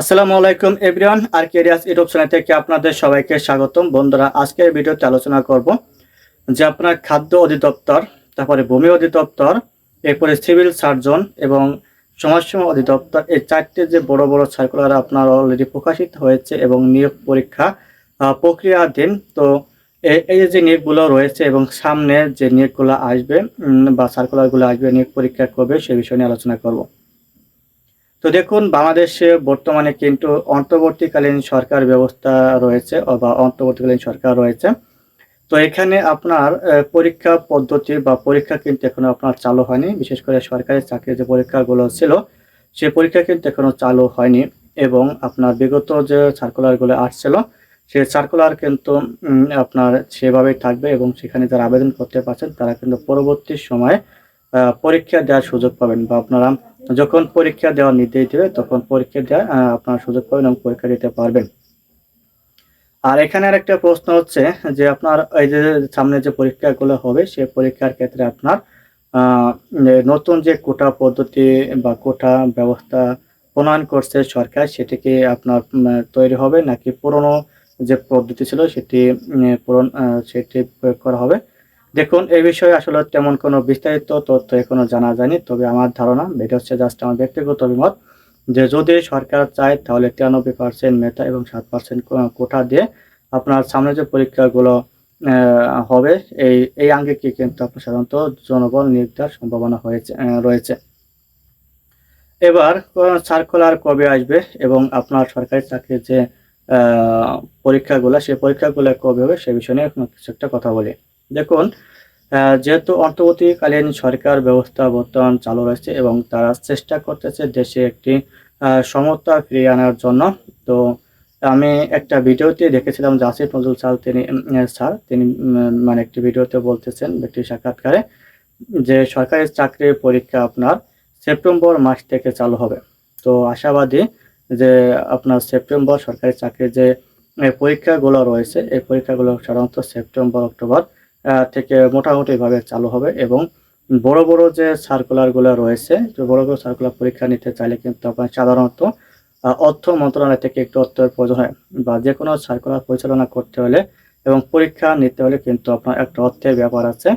আসসালামু আলাইকুম এভরিওয়ান, আর কেরিয়াস ইউটিউব চ্যানেল থেকে আপনাদের সবাইকে স্বাগতম। বন্ধুরা আজকের ভিডিওতে আলোচনা করব যে আপনার খাদ্য অধিদপ্তর, তারপরে ভূমি অধিদপ্তর, এরপরে সিভিল সার্জন এবং সমাজসেবা অধিদপ্তর, এই চারটে যে বড় বড় সার্কুলার আপনার অলরেডি প্রকাশিত হয়েছে এবং নিয়োগ পরীক্ষা প্রক্রিয়াধীন, তো এই যে নিয়োগগুলো রয়েছে এবং সামনে যে নিয়োগগুলো আসবে বা সার্কুলারগুলো আসবে, নিয়োগ পরীক্ষা করবে, সে বিষয় নিয়ে আলোচনা করব। তো দেখুন, বাংলাদেশে বর্তমানে কিন্তু অন্তর্বর্তীকালীন সরকার ব্যবস্থা রয়েছে বা অন্তর্বর্তীকালীন সরকার রয়েছে। তো এখানে আপনার পরীক্ষা পদ্ধতি বা পরীক্ষা কিন্তু এখনও আপনার চালু হয়নি। বিশেষ করে সরকারি চাকরির যে পরীক্ষাগুলো ছিল সে পরীক্ষা কিন্তু এখনও চালু হয়নি এবং আপনার বিগত যে সার্কুলারগুলো আসছিল, সেই সার্কুলার কিন্তু আপনার সেভাবেই থাকবে এবং সেখানে যারা আবেদন করতে পারছেন, তারা কিন্তু পরবর্তী সময়ে পরীক্ষা দেওয়ার সুযোগ পাবেন বা আপনারা যখন পরীক্ষা দেওয়ার নির্দেশ দেবে, তখন পরীক্ষা দেওয়া আপনার সুযোগ পাবেন এবং পরীক্ষা দিতে পারবেন। আর এখানে আর একটা প্রশ্ন হচ্ছে যে আপনার এই যে সামনে যে পরীক্ষাগুলো হবে সেই পরীক্ষার ক্ষেত্রে আপনার নতুন যে কোটা পদ্ধতি বা কোটা ব্যবস্থা প্রণয়ন করছে সরকার, সেটিকে আপনার তৈরি হবে নাকি পুরনো যে পদ্ধতি ছিল, সেটি পূরণ সেটি প্রয়োগ করা হবে। দেখুন, এই বিষয়ে আসলে তেমন কোনো বিস্তারিত তথ্য এখনও জানা যায়নি, তবে আমার ধারণা, এটা হচ্ছে জাস্ট আমার ব্যক্তিগত অভিমত, যে যদি সরকার চায়, তাহলে তিরানব্বই পার্সেন্ট মেধা এবং সাত পার্সেন্ট কোটা দিয়ে আপনার সামনে যে পরীক্ষাগুলো হবে, এই এই আঙ্গিকে কিন্তু আপনার সাধারণত জনবল নিয়োগ সম্ভাবনা হয়েছে রয়েছে। এবার সার্কুলার কবে আসবে এবং আপনার সরকারি চাকরির যে পরীক্ষাগুলো, সেই পরীক্ষাগুলো কবে হবে, সে বিষয়ে নিয়ে কিছু একটা কথা বলি। দেখুন যেহেতু অন্তর্বর্তীকালীন সরকার ব্যবস্থা বর্তমান চালু রয়েছে এবং তারা চেষ্টা করতেছে দেশে একটি সমতা ফিরিয়ে আনার জন্য, তো আমি একটা ভিডিওতে দেখেছিলাম যে আসিফ নজরুল স্যার, তিনি স্যার, তিনি মানে একটি ভিডিওতে বলতেছেন একটি সাক্ষাৎকারে যে সরকারি চাকরির পরীক্ষা আপনার সেপ্টেম্বর মাস থেকে চালু হবে। তো আশাবাদী যে আপনার সেপ্টেম্বর সরকারি চাকরির যে পরীক্ষাগুলো রয়েছে, এই পরীক্ষাগুলো সাধারণত সেপ্টেম্বর, অক্টোবর থেকে মোটামুটিভাবে চালু হবে এবং বড় বড় যে সার্কুলারগুলো রয়েছে, যে বড় বড় সার্কুলার পরীক্ষা নিতে চাইলে কিন্তু আপনার সাধারণত অর্থ মন্ত্রণালয় থেকে একটু অর্থের প্রয়োজন হয় বা যে কোনো সার্কুলার পরিচালনা করতে হলে এবং পরীক্ষা নিতে হলে কিন্তু আপনার একটা অর্থের ব্যাপার আছে।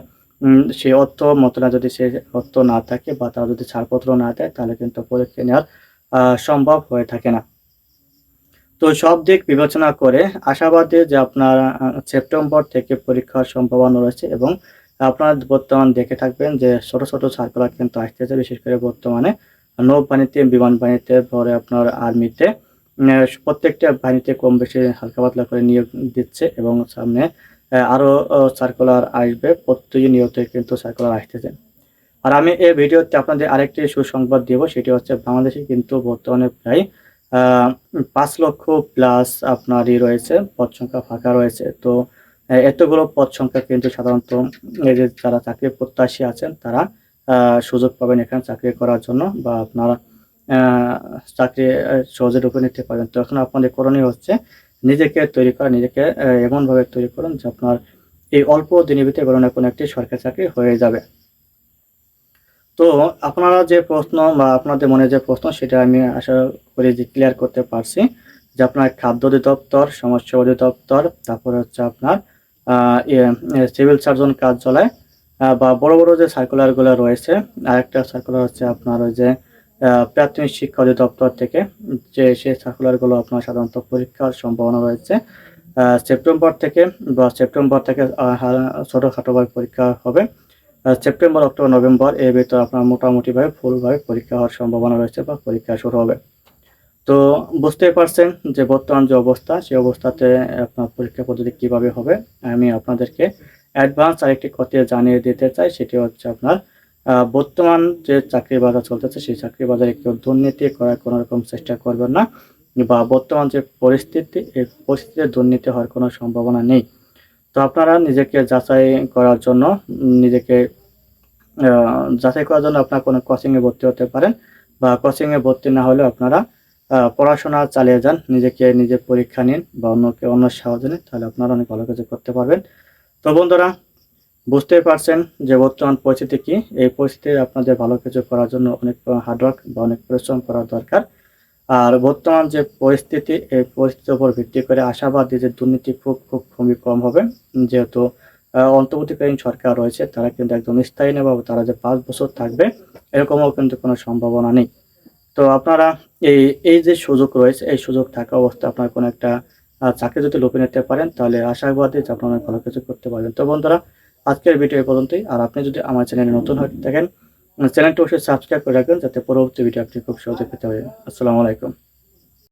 সেই অর্থ মন্ত্রণালয় যদি সেই অর্থ না থাকে বা তারা যদি ছাড়পত্র না দেয়, তাহলে কিন্তু পরীক্ষা নেওয়ার সম্ভব হয়ে থাকে না। তো সব দিক বিবেচনা করে আশাবাদী যে আপনার সেপ্টেম্বর থেকে পরীক্ষার সম্ভাবনা রয়েছে এবং আপনারা বর্তমান দেখে থাকবেন যে ছোট ছোট সার্কুলার কিন্তু আসতেছে বিশেষ করে বর্তমানে নৌবাহিনীতে বিমান বাহিনীতে পরে আপনার আর্মিতে প্রত্যেকটা বাহিনীতে কম বেশি হালকা পাতলা করে নিয়োগ দিচ্ছে এবং সামনে আহ, আরও সার্কুলার আসবে প্রত্যেক নিয়তে কিন্তু সার্কুলার আসতেছে। আর আমি এই ভিডিওতে আপনাদের আরেকটি সুসংবাদ দেব সেটি হচ্ছে বাংলাদেশে কিন্তু বর্তমানে প্রায় পাঁচ লক্ষ প্লাস আপনারই রয়েছে, পদ সংখ্যা ফাঁকা রয়েছে। তো এতগুলো পদ সংখ্যা কিন্তু সাধারণত এই যে যারা চাকরি প্রত্যাশী আছেন, তারা সুযোগ পাবেন এখানে চাকরি করার জন্য বা আপনারা চাকরি সহজে ঢুকে নিতে পারবেন। তো এখন আপনাদের করণীয় হচ্ছে নিজেকে তৈরি করা, নিজেকে এমনভাবে তৈরি করুন যে আপনার এই অল্প দিনের ভিতরে কোনো না কোনো একটি সরকারি চাকরি হয়ে যাবে। তো আপনারা যে প্রশ্ন বা আপনাদের মনে যে প্রশ্ন, সেটা আমি আশা করি যে ক্লিয়ার করতে পারছি। যে আপনার খাদ্য অধিদপ্তর সমাজসেবা অধিদপ্তর, তারপর হচ্ছে আপনার সিভিল সার্জন কার্যালয় বা বড় বড় যে সার্কুলারগুলো রয়েছে, আরেকটা সার্কুলার হচ্ছে আপনার ওই যে প্রাথমিক শিক্ষা অধিদপ্তর থেকে, যে সেই সার্কুলারগুলো আপনার সাধারণত পরীক্ষার সম্ভাবনা রয়েছে সেপ্টেম্বর থেকে, বা সেপ্টেম্বর থেকে ছোটখাটোভাবে পরীক্ষা হবে। সেপ্টেম্বর, অক্টোবর, নভেম্বর এর ভিতর আপনার মোটামুটিভাবে ফুলভাবে পরীক্ষা হওয়ার সম্ভাবনা রয়েছে বা পরীক্ষা শুরু হবে। তো বুঝতেই পারছেন যে বর্তমান যে অবস্থা, সেই অবস্থাতে আপনার পরীক্ষা পদ্ধতি কীভাবে হবে, আমি আপনাদেরকে অ্যাডভান্স আরেকটি কথা জানিয়ে দিতে চাই, সেটি হচ্ছে আপনার বর্তমান যে চাকরি বাজার চলতেছে, সেই চাকরি বাজারে কেউ দুর্নীতি করার কোনো রকম চেষ্টা করবেন না বা বর্তমান যে পরিস্থিতি, এই পরিস্থিতিতে দুর্নীতি হওয়ার কোনো সম্ভাবনা নেই। তো আপনারা নিজেকে যাচাই করার জন্য, নিজেকে যাচাই করার জন্য আপনার কোনো কোচিংয়ে ভর্তি হতে পারেন বা কোচিংয়ে ভর্তি না হলেও আপনারা পড়াশোনা চালিয়ে যান, নিজেকে নিজে পরীক্ষা নিন বা অন্যকে অন্য সাহায্য নিন, তাহলে আপনারা অনেক ভালো কিছু করতে পারবেন। তো বন্ধুরা, বুঝতেই পারছেন যে বর্তমান পরিস্থিতি কি। এই পরিস্থিতি আপনাদের ভালো কিছু করার জন্য অনেক হার্ডওয়ার্ক বা অনেক পরিশ্রম করা দরকার। আর বর্তমান যে পরিস্থিতি, এই পরিস্থিতির উপর ভিত্তি করে আশাবাদী যে দুর্নীতি খুব খুব, খুবই কম হবে। যেহেতু অন্তর্বর্তীকালীন সরকার রয়েছে, তারা কিন্তু একদম স্থায়ী নেবে তারা যে পাঁচ বছর থাকবে, এরকমও কিন্তু কোনো সম্ভাবনা নেই। তো আপনারা এই এই যে সুযোগ রয়েছে, এই সুযোগ থাকা অবস্থা আপনার কোনো একটা চাকরি যদি লোপে নিতে পারেন, তাহলে আশাবাদী যে আপনারা ভালো কিছু করতে পারবেন। তো বন্ধুরা, আজকের ভিডিও পর্যন্তই। আর আপনি যদি আমার চ্যানেলে নতুন হয়ে থাকেন, চ্যানেলটি অবশ্যই সাবস্ক্রাইব করে রাখবেন, যাতে পরবর্তী ভিডিও আপনি খুব সহজে পেতে পারেন। আসসালামু আলাইকুম।